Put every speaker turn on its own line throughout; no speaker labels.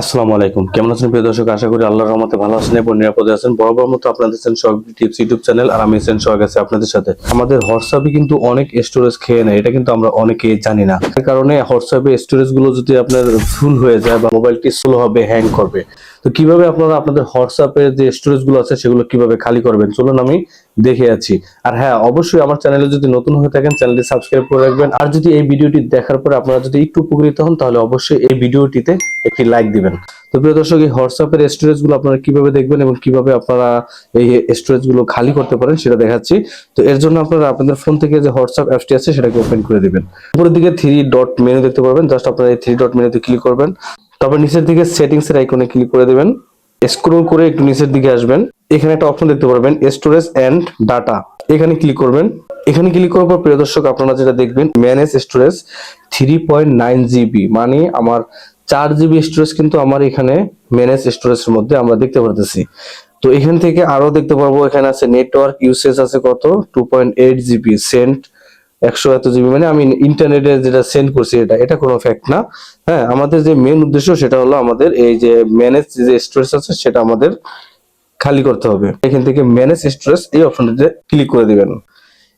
আসসালামু আলাইকুম। কেমন আছেন প্রিয় দর্শক? আশা করি আল্লাহর রহমতে ভালো আছেন এবং নিরাপদে আছেন। বরাবর মতো আপনাদের Sen Sohag tips YouTube channel আর আমি সেন সোহাগ আছে আপনাদের সাথে। আমাদের হোয়াটসঅ্যাপে কিন্তু অনেক স্টোরেজ খেয়ে নেয়। এটা কিন্তু আমরা অনেকেই জানি না। এর কারণে হোয়াটসঅ্যাপে স্টোরেজগুলো যদি আপনার ফুল হয়ে যায় বা মোবাইলটি স্লো হবে হ্যাং করবে, তো কীভাবে আপনারা আপনাদের হোয়াটসঅ্যাপের যে স্টোরেজগুলো আছে সেগুলো কীভাবে খালি করবেন? চলুন আমি দেখে আছি আর হ্যাঁ অবশ্যই আমার চ্যানেলে যদি নতুন হয়ে থাকেন চ্যানেলটি সাবস্ক্রাইব করে রাখবেন। আর যদি এই ভিডিওটি দেখার পরে আপনারা যদি একটু উপকৃত হন, তাহলে অবশ্যই এই ভিডিওটিতে একটি লাইক দিবেন। তো প্রিয় দর্শক, এই হোয়াটসঅ্যাপের স্টোরেজগুলো আপনারা কীভাবে দেখবেন এবং কীভাবে আপনারা এই স্টোরেজগুলো খালি করতে পারেন সেটা দেখাচ্ছি। তো এর জন্য আপনারা আপনাদের ফোন থেকে যে হোয়াটসঅ্যাপ অ্যাপটি আছে সেটাকে ওপেন করে দিবেন। উপরের দিকে থ্রি ডট মেনু দেখতে পারবেন। জাস্ট আপনারা এই থ্রি ডট মেনুতে ক্লিক করবেন। তারপর নিচের দিকে সেটিংস এর আইকনে ক্লিক করে দিবেন। স্ক্রল করে একটু নিচের দিকে আসবেন। এখানে একটা অপশন দেখতে পারবেন স্টোরেজ এন্ড ডাটা এখানে ক্লিক করবেন। এখানে ক্লিক করার পর প্রিয় দর্শক, আপনারা যেটা দেখবেন manage storage three point nine GB মানে আমার চার জিবি স্টোরেজ কিন্তু আমার এখানে ম্যানেজ স্টোরেজের মধ্যে আমরা দেখতে পারতেছি। তো এখান থেকে আরও দেখতে পারব, এখানে আছে নেটওয়ার্ক ইউসেজ আছে কত? Two point eight GB sent একশো এত জিবি মানে আমি ইন্টারনেটে যেটা সেন্ড করছি এটা এটা কোনো ফ্যাক্ট না। হ্যাঁ আমাদের যে মেন উদ্দেশ্য সেটা হলো আমাদের এই যে ম্যানেজ যে স্টোরেজ আছে সেটা আমাদের খালি করতে হবে। এখান থেকে ম্যানেজ স্টোরেজ এই অপশনটিতে ক্লিক করে দিবেন।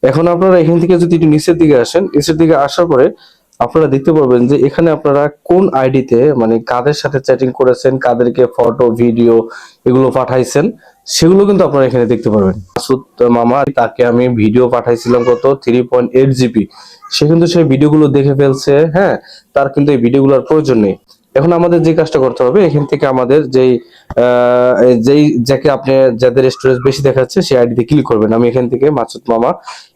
এখন আপনারা এখান থেকে যদি একটু নিচের দিকে আসেন, নিচের দিকে আসার পরে আপনারা দেখতে পারবেন যে এখানে আপনারা কোন আইডিতে মানে কাদের সাথে চ্যাটিং করেছেন, কাদেরকে ফটো ভিডিও এগুলো পাঠাইছেন, সেগুলো কিন্তু আপনারা এখানে দেখতে পারবেন। মাসুদ মামা, তাকে আমি ভিডিও পাঠাইছিলাম কত? থ্রি পয়েন্ট এইট জিবি সে কিন্তু সেই ভিডিওগুলো দেখে ফেলছে হ্যাঁ? তার কিন্তু এই ভিডিওগুলোর প্রয়োজন নেই। এখন আমাদের যে কাজটা করতে হবে, এখান থেকে আমাদের যেই যেই, যাকে আপনি, যাদের স্টোরেজ বেশি দেখাচ্ছে, সেই আইডিতে ক্লিক করবেন। আমি এখান থেকে মাসুদ মামা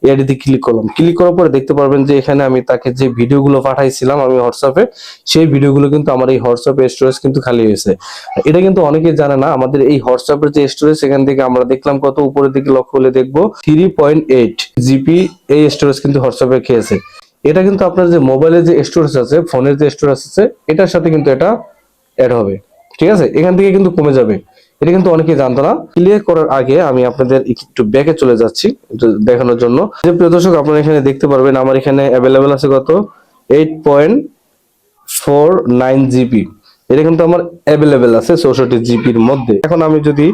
এই আইডিতে ক্লিক করলাম। ক্লিক করার পরে দেখতে পারবেন যে এখানে আমি তাকে যে ভিডিওগুলো পাঠাইছিলাম আমি হোয়াটসঅ্যাপে সেই ভিডিওগুলো কিন্তু আমার এই হোয়াটসঅ্যাপে স্টোরেজ কিন্তু খালি হয়েছে। এটা কিন্তু অনেকে জানে না, আমাদের এই হোয়াটসঅ্যাপের যে স্টোরেজ সেখান থেকে আমরা দেখলাম কত উপরের দিকে লক্ষ্য করলে দেখব থ্রি পয়েন্ট এইট জিপি এই স্টোরেজ কিন্তু হোয়াটসঅ্যাপে খেয়েছে। এটা কিন্তু আপনার যে মোবাইলের যে স্টোরেজ আছে ফোনের যে স্টোরেজ আছে, এটার সাথে কিন্তু এটা অ্যাড হবে। ঠিক আছে? এখান থেকে কিন্তু কমে যাবে। এটা কিন্তু অনেকেই জানতো না। ক্লিয়ার করার আগে আমি আপনাদের একটু ব্যাকে চলে যাচ্ছি দেখানোর জন্য। যে প্রিয় দর্শক, আপনারা এখানে দেখতে পারবেন, আমার এখানে অ্যাভেলেবেল আছে কত? Eight point four nine GB এটা কিন্তু আমার অ্যাভেলেবেল আছে, চৌষট্টি জিবির মধ্যে। এখন আমি যদি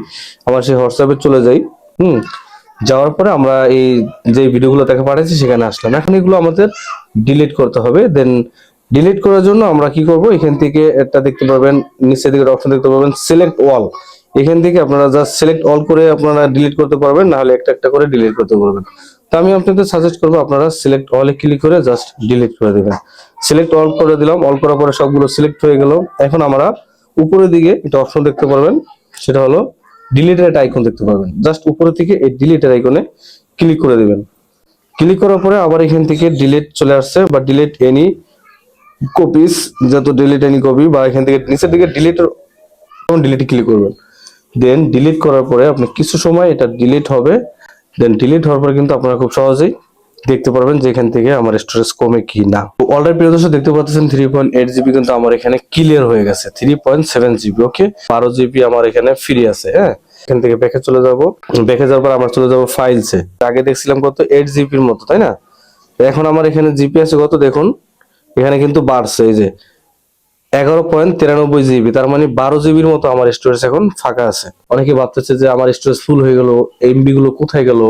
আমার সেই হোয়াটসঅ্যাপে চলে যাই, হুম? যাওয়ার পরে আমরা এই যে ভিডিওগুলো দেখে পাঠাচ্ছি সেখানে আসলাম। এখন এগুলো আমাদের ডিলিট করতে হবে। দেন ডিলিট করার জন্য আমরা কি করব? এখান থেকে একটা দেখতে পাবেন, নিচের দিকে অপশন দেখতে পাবেন সিলেক্ট অল এখান থেকে আপনারা জাস্ট সিলেক্ট অল করে আপনারা ডিলিট করতে পারবেন না হলে একটা একটা করে ডিলিট করতে পারবেন। তো আমি আপনাদের সাজেস্ট করব, আপনারা সিলেক্ট অলে ক্লিক করে জাস্ট ডিলিট করে দিবেন। সিলেক্ট অল করে দিলাম অল করার পরে সবগুলো সিলেক্ট হয়ে গেল। এখন আমরা উপরের দিকে একটা অপশন দেখতে পারবেন, সেটা হলো ডিলিটের একটা আইকন দেখতে পাবেন জাস্ট উপরে থেকে এই ডিলিটের আইকনে ক্লিক করে দেবেন। ক্লিক করার পরে আবার এখান থেকে ডিলিট চলে আসছে বা ডিলিট এনি কপিস যত ডিলিট এনি কপি বা এখান থেকে নিচের দিকে ডিলিট ডিলিট ক্লিক করবেন। দেন ডিলিট করার পরে আপনি কিছু সময় এটা ডিলিট হবে। দেন ডিলিট হওয়ার পরে কিন্তু আপনারা খুব সহজেই দেখতে পারবেন যে এখান থেকে আমার স্টোরেজ কমে কি না অলরেডি প্রিয় দর্শক, দেখতে পাচ্ছেন থ্রি পয়েন্ট এইট জিবি কিন্তু আমার এখানে ক্লিয়ার হয়ে গেছে। Three point seven GB okay বারো জিবি আমার এখানে ফ্রি আছে হ্যাঁ? এখান থেকে ব্যাকে চলে যাব। ব্যাকে যাওয়ার পর আমার চলে যাব ফাইলসে আগে দেখছিলাম কত? এইট জিবির মতো, তাই না? এখন আমার এখানে জিপি আছে কত দেখুন? এখানে কিন্তু বাড়ছে, এই যে এগারো পয়েন্ট তিরানব্বই জিবি তার মানে বারো জিবির মতো আমার স্টোরেজ এখন ফাঁকা আছে। অনেকে ভাবতেছে যে আমার স্টোরেজ ফুল হয়ে গেল এমবি গুলো কোথায় গেল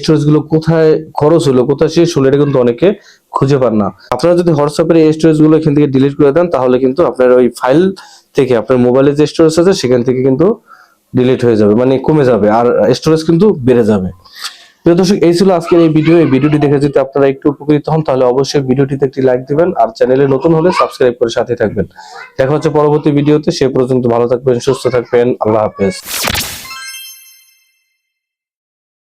স্টোরেজগুলো কোথায় খরচ হলো, কোথায় শেষ হলো, এটা কিন্তু অনেকে খুঁজে পান না। আপনারা যদি হোয়াটসঅ্যাপের এই স্টোরেজগুলো এখান থেকে ডিলিট করে দেন, তাহলে কিন্তু আপনার ওই ফাইল থেকে, আপনার মোবাইলে যে স্টোরেজ আছে, সেখান থেকে কিন্তু ডিলিট হয়ে যাবে মানে কমে যাবে, আর স্টোরেজ কিন্তু বেড়ে যাবে। প্রিয় দর্শক, এই ছিল আজকের এই ভিডিও। এই ভিডিওটি দেখে যদি আপনারা একটু উপকৃত হন, তাহলে অবশ্যই ভিডিওটিতে একটি লাইক দিবেন আর চ্যানেলে নতুন হলে সাবস্ক্রাইব করে সাথে থাকবেন। দেখা হচ্ছে পরবর্তী ভিডিওতে। সে পর্যন্ত ভালো থাকবেন, সুস্থ থাকবেন। আল্লাহ হাফেজ।